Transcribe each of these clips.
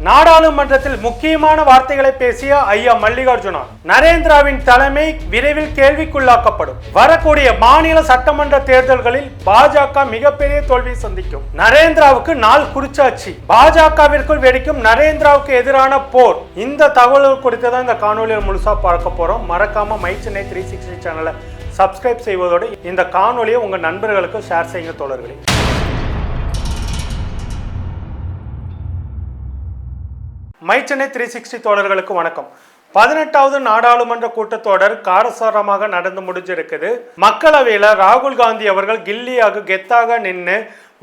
நாடாளுமன்றத்தில் முக்கியமான வார்த்தைகளை பேசிய ஐயா மல்லிகார்ஜுனா நரேந்திராவின் தலைமை விரைவில் கேள்விக்குள்ளாக்கப்படும். வரக்கூடிய மாநில சட்டமன்ற தேர்தல்களில் பாஜக மிகப்பெரிய தோல்வியை சந்திக்கும். நரேந்திராவுக்கு நாள் குறிச்சாச்சு. பாஜகவிற்குள் வெடிக்கும் நரேந்திராவுக்கு எதிரான போர். இந்த தகவல்கள் குறித்து தான் இந்த காணொலியில் முழுசா பார்க்க போறோம். மறக்காம மை சென்னை த்ரீ சிக்ஸ்டி சேனலை சப்ஸ்கிரைப் செய்வதோடு இந்த காணொலியை உங்க நண்பர்களுக்கு ஷேர் செய்யுங்க தோழர்களே. மைச்சென்னை த்ரீ சிக்ஸ்டி தோழர்களுக்கு வணக்கம். பதினெட்டாவது நாடாளுமன்ற கூட்டத்தொடர் காரசாரமாக நடந்து முடிஞ்சிருக்குது. மக்களவையில் ராகுல் காந்தி அவர்கள் கில்லியாக கெத்தாக நின்று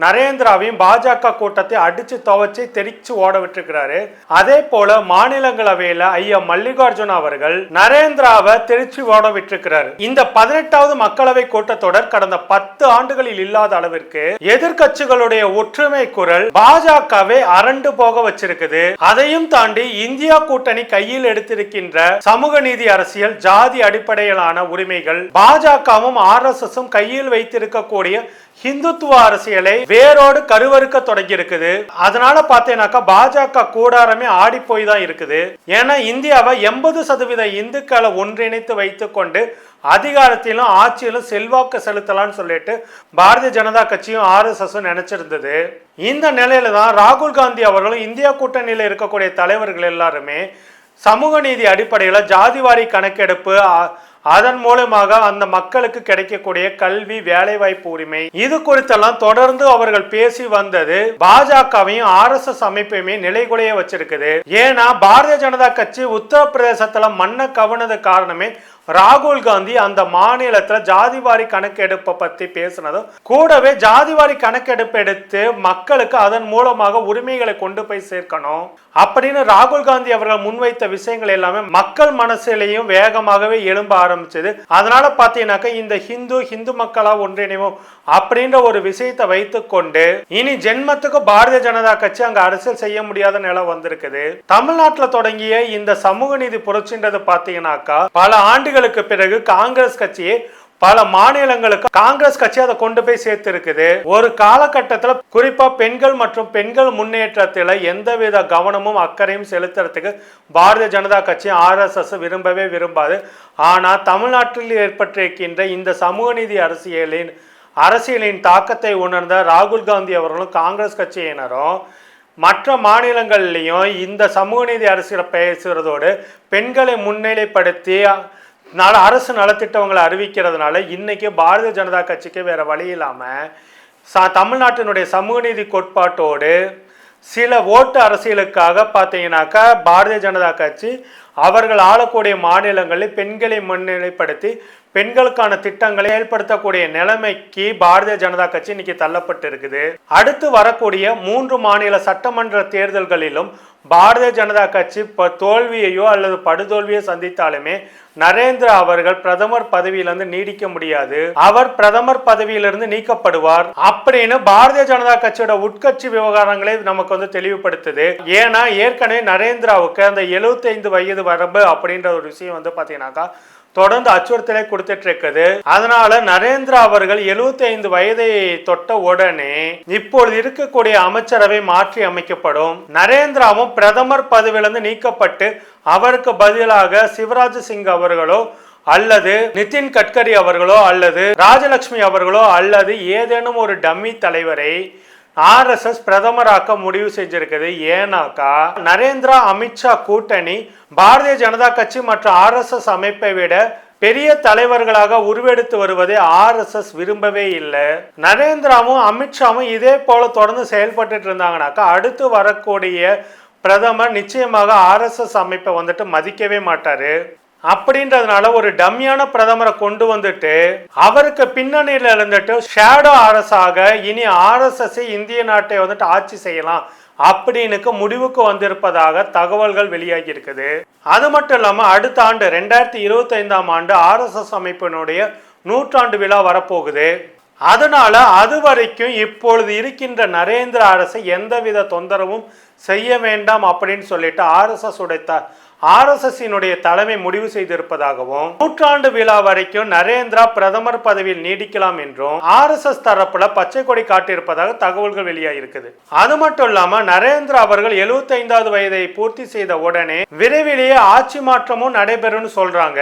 நரேந்திராவையும் பாஜக கூட்டத்தை அடிச்சு துவச்சி தெரிச்சு ஓட விட்டுருக்கிறாரு. அதே போல மாநிலங்களவையில ஐயா மல்லிகார்ஜுன் அவர்கள் நரேந்திராவை தெரிச்சு ஓட விட்டுருக்கிறாரு. இந்த பதினெட்டாவது மக்களவை கூட்டத்தொடர் கடந்த பத்து ஆண்டுகளில் இல்லாத அளவிற்கு எதிர்கட்சிகளுடைய ஒற்றுமை குரல் பாஜகவை அரண்டு போக வச்சிருக்குது. அதையும் தாண்டி இந்தியா கூட்டணி கையில் எடுத்திருக்கின்ற சமூக நீதி அரசியல் ஜாதி அடிப்படையிலான உரிமைகள் பாஜகவும் ஆர் எஸ் எஸும் கையில் வைத்திருக்கக்கூடிய ஹிந்துத்துவ அரசியலை வேரோடு கருவறுக்க தொடங்கி இருக்குது அதனால பார்த்தீங்கன்னாக்கா பாஜக கூடாரமே ஆடி போய் தான் இருக்குது. ஏன்னா இந்தியாவை எண்பது சதவீத இந்துக்களை ஒன்றிணைத்து வைத்துக்கொண்டு அதிகாரத்திலும் ஆட்சியிலும் செல்வாக்கு செலுத்தலாம்னு சொல்லிட்டு பாரதிய ஜனதா கட்சியும் ஆர்எஸ்எஸும் நினைச்சிருந்தது. இந்த நிலையில தான் ராகுல் காந்தி அவர்களும் இந்தியா கூட்டணியில் இருக்கக்கூடிய தலைவர்கள் எல்லாருமே சமூக நீதி அடிப்படையில் ஜாதிவாரி கணக்கெடுப்பு அதன் மூலமாக அந்த மக்களுக்கு கிடைக்கக்கூடிய கல்வி வேலைவாய்ப்பு உரிமை இது குறித்தெல்லாம் தொடர்ந்து அவர்கள் பேசி வந்தது பாஜகவையும் ஆர் எஸ் எஸ் அமைப்பையுமே நிலைகுலைய வச்சிருக்குது. ஏன்னா பாரதிய ஜனதா கட்சி உத்தரப்பிரதேசத்துல மண்ணை கவனது காரணமே ராகுல் காந்தி அந்த மாநிலத்தில் ஜாதிவாரி கணக்கெடுப்பை பத்தி பேசினதும் கூடவே ஜாதிவாரி கணக்கெடுப்பு எடுத்து மக்களுக்கு அதன் மூலமாக உரிமைகளை கொண்டு போய் சேர்க்கணும் அப்படின்னு ராகுல் காந்தி அவர்கள் முன்வைத்த விஷயங்கள் எல்லாமே மக்கள் மனசுலையும் வேகமாகவே எழும்ப ஆரம்பிச்சது. அதனால பாத்தீங்கன்னாக்கா இந்த ஹிந்து ஹிந்து மக்களா ஒன்றிணைவோம் அப்படின்ற ஒரு விஷயத்தை வைத்துக்கொண்டு இனி ஜென்மத்துக்கு பாரதிய ஜனதா கட்சி அங்க அரசியல் செய்ய முடியாத நிலை வந்திருக்குது. தமிழ்நாட்டுல தொடங்கிய இந்த சமூக நீதி புரட்சின்றது பாத்தீங்கன்னாக்கா பல ஆண்டுகள் ஆண்டுகளுக்கு பிறகு காங்கிரஸ் கட்சியே பல மாநிலங்களுக்கு காங்கிரஸ் கட்சி அதை கொண்டு போய் சேர்த்து இருக்குது ஒரு காலகட்டத்தில் குறிப்பா பெண்கள் மற்றும் பெண்கள் முன்னேற்றத்தில் எந்தவித கவனமும் அக்கறையும் செலுத்துறதுக்கு பாரதிய ஜனதா கட்சி ஆர்எஸ்எஸ் விரும்பவே விரும்பாது. ஆனால் தமிழ்நாட்டில் ஏற்பட்டிருக்கின்ற இந்த சமூக நீதி அரசியலின் அரசியலின் தாக்கத்தை உணர்ந்த ராகுல் காந்தி அவர்களும் காங்கிரஸ் கட்சியினரும் மற்ற மாநிலங்கள்லையும் இந்த சமூக நீதி அரசியலை பேசுகிறதோடு பெண்களை முன்னிலைப்படுத்தி நல அரசு நலத்திட்டங்களை அறிவிக்கிறதுனால இன்னைக்கு பாரதிய ஜனதா கட்சிக்கு வேற வழி இல்லாமல் ச தமிழ்நாட்டினுடைய சமூக நீதி கோட்பாட்டோடு சில ஓட்டு அரசியலுக்காக பார்த்தீங்கன்னாக்கா பாரதிய ஜனதா கட்சி அவர்கள் ஆளக்கூடிய மாநிலங்களில் பெண்களை முன்னிலைப்படுத்தி பெண்களுக்கான திட்டங்களை செயல்படுத்தக்கூடிய நிலைமைக்கு பாரதிய ஜனதா கட்சி இன்னைக்கு தள்ளப்பட்டு இருக்குது அடுத்து வரக்கூடிய மூன்று மாநில சட்டமன்ற தேர்தல்களிலும் பாரதிய ஜனதா கட்சி ப- தோல்வியையோ அல்லது படுதோல்வியோ சந்தித்தாலுமே நரேந்திரா அவர்கள் பிரதமர் பதவியிலிருந்து நீடிக்க முடியாது. அவர் பிரதமர் பதவியிலிருந்து நீக்கப்படுவார். அப்படின்னு பாரதிய ஜனதா கட்சியோட உட்கட்சி விவகாரங்களை நமக்கு வந்து தெளிவுபடுத்துது. ஏன்னா ஏற்கனவே நரேந்திராவுக்கு அந்த 75 வயது வரம்பு அப்படின்ற ஒரு விஷயம் வந்து பார்த்தீங்கன்னாக்கா தொடர்ந்து அச்சுறுத்தலை கொடுத்துட்டு இருக்குது அதனால நரேந்திரா அவர்கள் 75 வயதை தொட்ட உடனே இப்பொழுது இருக்கக்கூடிய அமைச்சரவை மாற்றி அமைக்கப்படும். நரேந்திராவும் பிரதமர் பதவியிலிருந்து நீக்கப்பட்டு அவருக்கு பதிலாக சிவராஜ் சிங் அவர்களோ அல்லது நிதின் கட்கரி அவர்களோ அல்லது ராஜலட்சுமி அவர்களோ அல்லது ஏதேனும் ஒரு டம்மி தலைவரை ஆர்எஸ்எஸ் பிரதமராக்க முடிவு செஞ்சிருக்குது. ஏன்னாக்கா நரேந்திரா அமித்ஷா கூட்டணி பாரதிய ஜனதா கட்சி மற்றும் ஆர்எஸ்எஸ் அமைப்பை விட பெரிய தலைவர்களாக உருவெடுத்து வருவதை ஆர்எஸ்எஸ் விரும்பவே இல்லை. நரேந்திராவும் அமித்ஷாவும் இதே போல தொடர்ந்து செயல்பட்டுட்டு இருந்தாங்கனாக்கா அடுத்து வரக்கூடிய பிரதமர் நிச்சயமாக ஆர்எஸ்எஸ் அமைப்பை வந்துட்டு மதிக்கவே மாட்டாரு. அப்படின்றதுனால ஒரு டம்மியான பிரதமரை கொண்டு வந்துட்டு அவருக்கு பின்னணியில இருந்துட்டு ஷேடோ அரசாக இனி ஆர்எஸ்எஸ் இந்திய நாட்டை வந்துட்டு ஆட்சி செய்யலாம் அப்படின்னுக்கு முடிவுக்கு வந்திருப்பதாக தகவல்கள் வெளியாகி இருக்குது. அது மட்டும் இல்லாம அடுத்த ஆண்டு ரெண்டாயிரத்தி இருபத்தி ஐந்தாம் ஆண்டு ஆர்எஸ்எஸ் அமைப்பினுடைய நூற்றாண்டு விழா வரப்போகுது. அதனால அது வரைக்கும் இப்பொழுது இருக்கின்ற நரேந்திர அரசை எந்தவித தொந்தரவும் செய்ய வேண்டாம் அப்படின்னு சொல்லிட்டு ஆர்எஸ்எஸ் உடைய ஆர்எஸ்எஸ்ஸினுடைய தலைமை முடிவு செய்திருப்பதாகவும் நூற்றாண்டு விழா வரைக்கும் நரேந்திரா பிரதமர் பதவியில் நீடிக்கலாம் என்றும் ஆர்எஸ்எஸ் தரப்புல பச்சை கொடி காட்டியிருப்பதாக தகவல்கள் வெளியாகிருக்குது அது மட்டும் இல்லாம நரேந்திரா அவர்கள் 75வது வயதை பூர்த்தி செய்த உடனே விரைவிலேயே ஆட்சி மாற்றமும் நடைபெறும்னு சொல்றாங்க.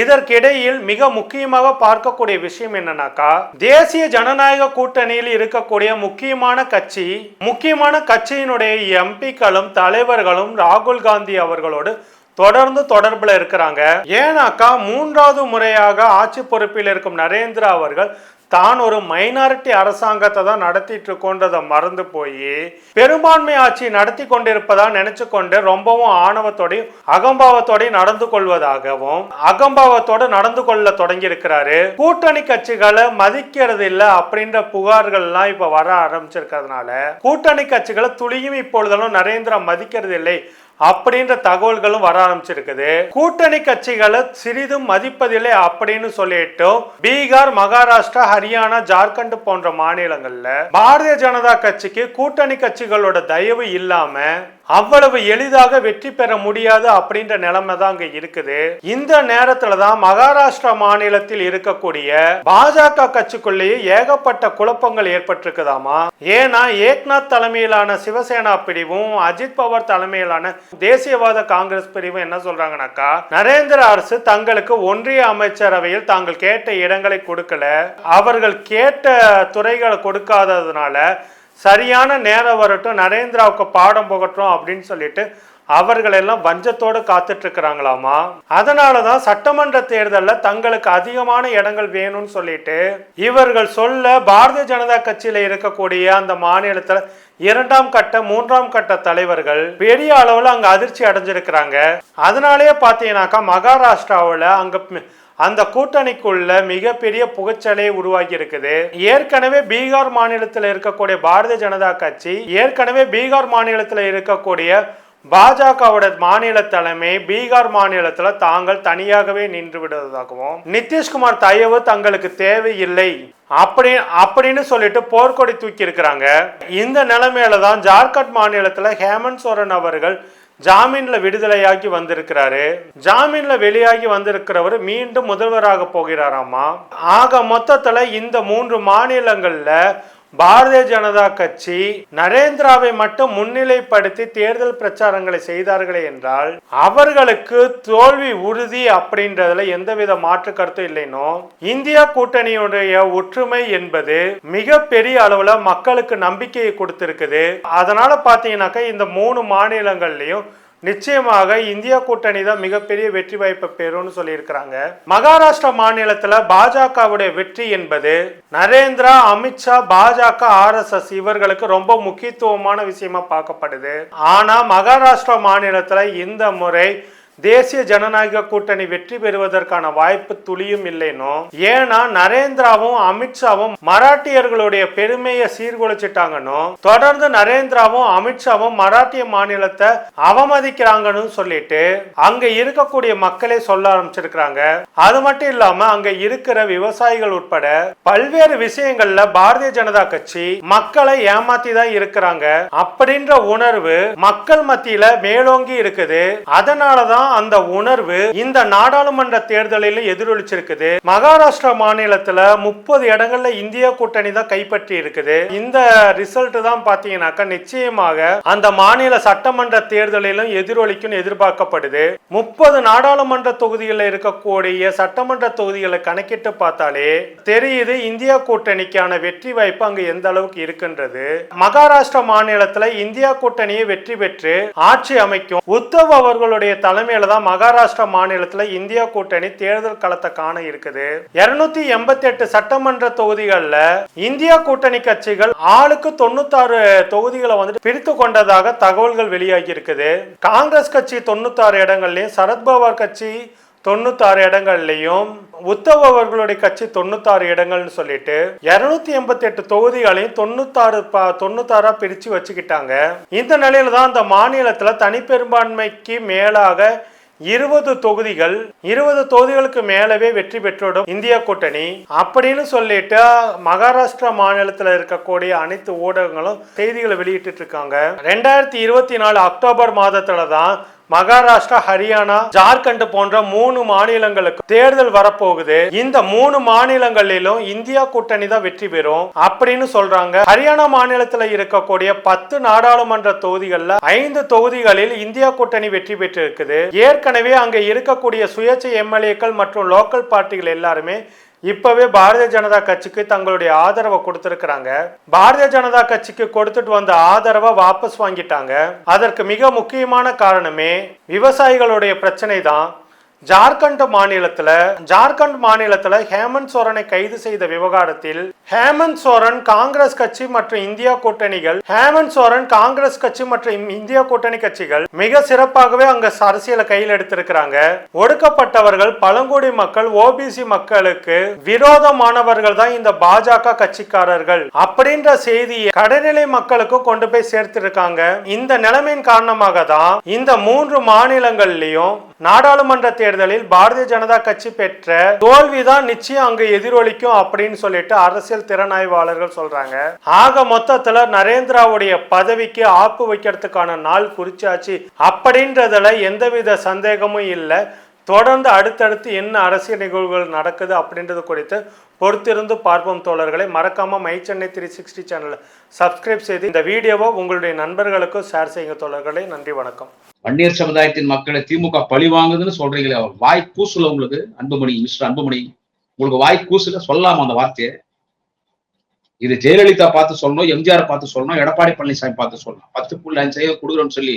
இதற்கிடையில் மிக முக்கியமாக பார்க்கக்கூடிய விஷயம் என்னன்னாக்கா தேசிய ஜனநாயக கூட்டணியில் இருக்கக்கூடிய முக்கியமான கட்சி முக்கியமான கட்சியினுடைய எம்பிக்களும் தலைவர்களும் ராகுல் காந்தி அவர்களோடு தொடர்ந்து தொடர்புல இருக்கிறாங்க. ஏன்னாக்கா மூன்றாவது முறையாக ஆட்சி பொறுப்பில் இருக்கும் நரேந்திரா அவர்கள் தான் ஒரு மைனாரிட்டி அரசாங்கத்தை தான் நடத்திட்டு இருக்கோன்றதை மறந்து போய் பெரும்பான்மை ஆட்சி நடத்தி கொண்டிருப்பதா நினைச்சு கொண்டு ரொம்பவும் ஆணவத்தோடையும் அகம்பாவத்தோடையும் நடந்து கொள்வதாகவும் அகம்பாவத்தோட நடந்து கொள்ள தொடங்கி இருக்கிறாரு கூட்டணி கட்சிகளை மதிக்கிறது இல்லை அப்படின்ற புகார்கள்லாம் இப்ப வர ஆரம்பிச்சிருக்கிறதுனால கூட்டணி கட்சிகளை துளியும் இப்பொழுதெல்லாம் நரேந்திரா மதிக்கிறது இல்லை அப்படின்ற தகவல்களும் வர ஆரம்பிச்சிருக்குது. கூட்டணி கட்சிகளை சிறிதும் மதிப்பதில்லை அப்படின்னு சொல்லிட்டும் பீகார் மகாராஷ்டிரா ஹரியானா ஜார்க்கண்ட் போன்ற மாநிலங்கள்ல பாரதிய ஜனதா கட்சிக்கு கூட்டணி கட்சிகளோட தயவு இல்லாம அவ்வளவு எளிதாக வெற்றி பெற முடியாது அப்படின்ற நிலைமை தான் அங்க இருக்குது. இந்த நேரத்துல தான் மகாராஷ்டிரா மாநிலத்தில் இருக்கக்கூடிய பாஜக கட்சிக்குள்ளேயே ஏகப்பட்ட குழப்பங்கள் ஏற்பட்டிருக்குதாமா? ஏன்னா ஏக்நாத் தலைமையிலான சிவசேனா பிரிவும் அஜித் பவார் தலைமையிலான தேசியவாத காங்கிரஸ் பிரிவும் என்ன சொல்றாங்கன்னாக்கா நரேந்திர அரசு தங்களுக்கு ஒன்றிய அமைச்சரவையில் தாங்கள் கேட்ட இடங்களை கொடுக்கல. அவர்கள் கேட்ட துறைகளை கொடுக்காததுனால சரியான நேரம் வரட்டும் நரேந்திராவுக்கு பாடம் புகட்டும் அப்படின்னு சொல்லிட்டு அவர்கள் எல்லாம் வஞ்சத்தோடு காத்துட்டு இருக்கிறாங்களாமா அதனால தான் சட்டமன்ற தேர்தலில் தங்களுக்கு அதிகமான இடங்கள் வேணும்னு சொல்லிட்டு இவர்கள் சொல்ல பாரதிய ஜனதா கட்சியில இருக்கக்கூடிய அந்த மாநிலத்தில் இரண்டாம் கட்ட மூன்றாம் கட்ட தலைவர்கள் பெரிய அளவில் அங்கே அதிர்ச்சி அடைஞ்சிருக்கிறாங்க. அதனாலேயே பார்த்தீங்கன்னாக்கா மகாராஷ்டிராவில் அங்க அந்த கூட்டணிக்குள்ள மிகப்பெரிய புகைச்சலை உருவாகி இருக்குது ஏற்கனவே பீகார் மாநிலத்தில் இருக்கக்கூடிய பாரதிய ஜனதா கட்சி ஏற்கனவே பீகார் மாநிலத்தில் இருக்கக்கூடிய பாஜகவோட மாநில தலைமை பீகார் மாநிலத்துல தாங்கள் தனியாகவே நின்று விடுவதாகவும் நிதிஷ்குமார் தயவு தங்களுக்கு தேவையில்லை அப்படி அப்படின்னு சொல்லிட்டு போர்க்கொடி தூக்கி இருக்கிறாங்க. இந்த நிலைமையில தான் ஜார்க்கண்ட் மாநிலத்துல ஹேமந்த் சோரன் அவர்கள் ஜாமீன்ல விடுதலையாகி வந்திருக்கிறாரு. ஜாமீன்ல வெளியாகி வந்திருக்கிறவர் மீண்டும் முதல்வராக போகிறாராமா? ஆக மொத்தத்துல இந்த மூன்று மாநிலங்கள்ல பாரதிய ஜனதா கட்சி நரேந்திராவை மட்டும் முன்னிலைப்படுத்தி தேர்தல் பிரச்சாரங்களை செய்தார்களே என்றால் அவர்களுக்கு தோல்வி உறுதி அப்படின்றதுல எந்தவித மாற்று கருத்தும் இல்லைனோ இந்தியா கூட்டணியுடைய ஒற்றுமை என்பது மிக பெரிய அளவுல மக்களுக்கு நம்பிக்கையை கொடுத்திருக்குது. அதனால பாத்தீங்கன்னாக்கா இந்த மூணு மாநிலங்கள்லயும் நிச்சயமாக இந்தியா கூட்டணி தான் மிகப்பெரிய வெற்றி வாய்ப்பை பெறும்னு சொல்லியிருக்கிறாங்க. மகாராஷ்டிரா மாநிலத்தில் பாஜகவுடைய வெற்றி என்பது நரேந்திரா அமித்ஷா பாஜக ஆர்எஸ்எஸ் இவர்களுக்கு ரொம்ப முக்கியத்துவமான விஷயமா பார்க்கப்படுது. ஆனால் மகாராஷ்டிரா மாநிலத்தில் இந்த முறை தேசிய ஜனநாயக கூட்டணி வெற்றி பெறுவதற்கான வாய்ப்பு துளியும் இல்லைனோ? ஏன்னா நரேந்திராவும் அமித்ஷாவும் மராட்டியர்களுடைய பெருமையை சீர்குலைச்சிட்டாங்கன்னு தொடர்ந்து நரேந்திராவும் அமித்ஷாவும் மராட்டிய மாநிலத்தை அவமதிக்கிறாங்கன்னு சொல்லிட்டு அங்க இருக்கக்கூடிய மக்களே சொல்ல ஆரம்பிச்சிருக்கிறாங்க. அது மட்டும் இல்லாம அங்க இருக்கிற விவசாயிகள் உட்பட பல்வேறு விஷயங்கள்ல பாரதிய ஜனதா கட்சி மக்களை ஏமாத்தி தான் இருக்கிறாங்க. அப்படின்ற உணர்வு மக்கள் மத்தியில மேலோங்கி இருக்குது. அதனாலதான் தான் அந்த உணர்வு இந்த நாடாளுமன்ற தேர்தலில் எதிரொலிச்சிருக்குது. மகாராஷ்டிரா மாநிலத்துல முப்பது இடங்கள்ல இந்திய கூட்டணி தான் கைப்பற்றி இருக்குது. இந்த ரிசல்ட் தான் பாத்தீங்கன்னாக்கா நிச்சயமாக அந்த மாநில சட்டமன்ற தேர்தலிலும் எதிரொலிக்கும் எதிர்பார்க்கப்படுது. முப்பது நாடாளுமன்ற தொகுதிகளில் இருக்கக்கூடிய சட்டமன்ற தொகுதிகளை கணக்கிட்டு பார்த்தாலே தெரியுது இந்தியா கூட்டணிக்கான வெற்றி வாய்ப்பு அங்கு எந்த அளவுக்கு இருக்கின்றது. மகாராஷ்டிரா மாநிலத்துல இந்தியா கூட்டணியை வெற்றி பெற்று ஆட்சி அமைக்கும் உத்தவ் அவர்களுடைய தலைமை தலைமையில தான் மகாராஷ்டிரா மாநிலத்தில் இந்தியா கூட்டணி தேர்தல் களத்தை காண இருக்குது. இருநூத்தி எண்பத்தி எட்டு சட்டமன்ற தொகுதிகள்ல இந்தியா கூட்டணி கட்சிகள் ஆளுக்கு தொண்ணூத்தாறு தொகுதிகளை வந்துட்டு பிரித்து கொண்டதாக தகவல்கள் வெளியாகி இருக்குது. காங்கிரஸ் கட்சி தொண்ணூத்தாறு இடங்கள்லயும் சரத்பவார் கட்சி தொண்ணூத்தாறு இடங்கள்லையும் உத்தவ் அவர்களுடைய கட்சி தொண்ணூத்தாறு இடங்கள்னு சொல்லிட்டு இருநூத்தி எண்பத்தி எட்டு தொகுதிகளையும் தொண்ணூத்தாறு ப தொண்ணூத்தாறா பிரிச்சு வச்சுக்கிட்டாங்க. இந்த நிலையில தான் அந்த மாநிலத்துல தனிப்பெரும்பான்மைக்கு மேலாக இருபது தொகுதிகள் இருபது தொகுதிகளுக்கு மேலவே வெற்றி பெற்றுவிடும் இந்தியா கூட்டணி. அப்படின்னு சொல்லிட்டு மகாராஷ்டிரா மாநிலத்தில் இருக்கக்கூடிய அனைத்து ஊடகங்களும் செய்திகளை வெளியிட்டு இருக்காங்க. ரெண்டாயிரத்தி இருபத்தி நாலு அக்டோபர் மாதத்துல தான் மகாராஷ்டிரா ஹரியானா ஜார்க்கண்ட் போன்ற மூணு மாநிலங்களுக்கு தேர்தல் வரப்போகுது. இந்த மூணு மாநிலங்களிலும் இந்தியா கூட்டணி தான் வெற்றி பெறும் அப்படின்னு சொல்றாங்க. ஹரியானா மாநிலத்தில் இருக்கக்கூடிய பத்து நாடாளுமன்ற தொகுதிகளில் ஐந்து தொகுதிகளில் இந்தியா கூட்டணி வெற்றி பெற்று இருக்குது ஏற்கனவே அங்க இருக்கக்கூடிய சுயேட்சை எம்எல்ஏக்கள் மற்றும் லோக்கல் பார்ட்டிகள் எல்லாருமே இப்பவே பாரதிய ஜனதா கட்சிக்கு தங்களுடைய ஆதரவை கொடுத்திருக்கிறாங்க. பாரதிய ஜனதா கட்சிக்கு கொடுத்துட்டு வந்த ஆதரவை வாபஸ் வாங்கிட்டாங்க. அதற்கு மிக முக்கியமான காரணமே விவசாயிகளுடைய பிரச்சனை தான் ஜார்க்கண்ட் மாநிலத்துல ஜார்க்கண்ட் மாநிலத்துல ஹேமந்த் சோரனை கைது செய்த விவகாரத்தில் ஹேமந்த் சோரன் காங்கிரஸ் கட்சி மற்றும் இந்தியா கூட்டணிகள் ஹேமந்த் சோரன் காங்கிரஸ் கட்சி மற்றும் இந்தியா கூட்டணி கட்சிகள் மிக சிறப்பாகவே அங்க அரசியலை கையில் எடுத்திருக்கிறாங்க. ஒடுக்கப்பட்டவர்கள் பழங்குடி மக்கள் ஓபிசி மக்களுக்கு விரோதமானவர்கள் தான் இந்த பாஜக கட்சிக்காரர்கள் அப்படின்ற செய்தியை கடைநிலை மக்களுக்கும் கொண்டு போய் சேர்த்திருக்காங்க. இந்த நிலைமையின் காரணமாக தான் இந்த மூன்று மாநிலங்கள்லயும் நாடாளுமன்ற தேர்தலில் பாரதிய ஜனதா கட்சி பெற்ற தோல்விதான் நிச்சயம் அங்கு எதிரொலிக்கும் அப்படின்னு சொல்லிட்டு அரசியல் திறனாய்வாளர்கள் சொல்றாங்க. ஆக மொத்தத்துல நரேந்திராவுடைய பதவிக்கு ஆப்பு வைக்கிறதுக்கான நாள் குறிச்சாச்சு. அப்படின்றதுல எந்தவித சந்தேகமும் இல்லை. தொடர்ந்து அடுத்தடுத்து என்ன அரசியல் நிகழ்வுகள் நடக்குது அப்படின்றது குறித்து பொறுத்திருந்து பார்ப்போம் தோழர்களை. மறக்காமல் மை சென்னை த்ரீ சிக்ஸ்டி சேனலை சப்ஸ்கிரைப் செய்து இந்த வீடியோவை உங்களுடைய நண்பர்களுக்கும் ஷேர் செய்யுங்க தோழர்களை. நன்றி வணக்கம். வன்னியர் சமுதாயத்தின் மக்களை திமுக பழி வாங்குதுன்னு சொல்றீங்களே வாய் கூசுல உங்களுக்கு அன்புமணி மிஸ்டர் அன்புமணி உங்களுக்கு வாய் கூசுல சொல்லாம அந்த வார்த்தையை? இது ஜெயலலிதா பார்த்து சொல்லணும் எம்ஜிஆர் பார்த்து சொல்லணும் எடப்பாடி பழனிசாமி பார்த்து சொல்லணும். பத்து புள்ளி அஞ்சு கொடுக்குறோம்னு சொல்லி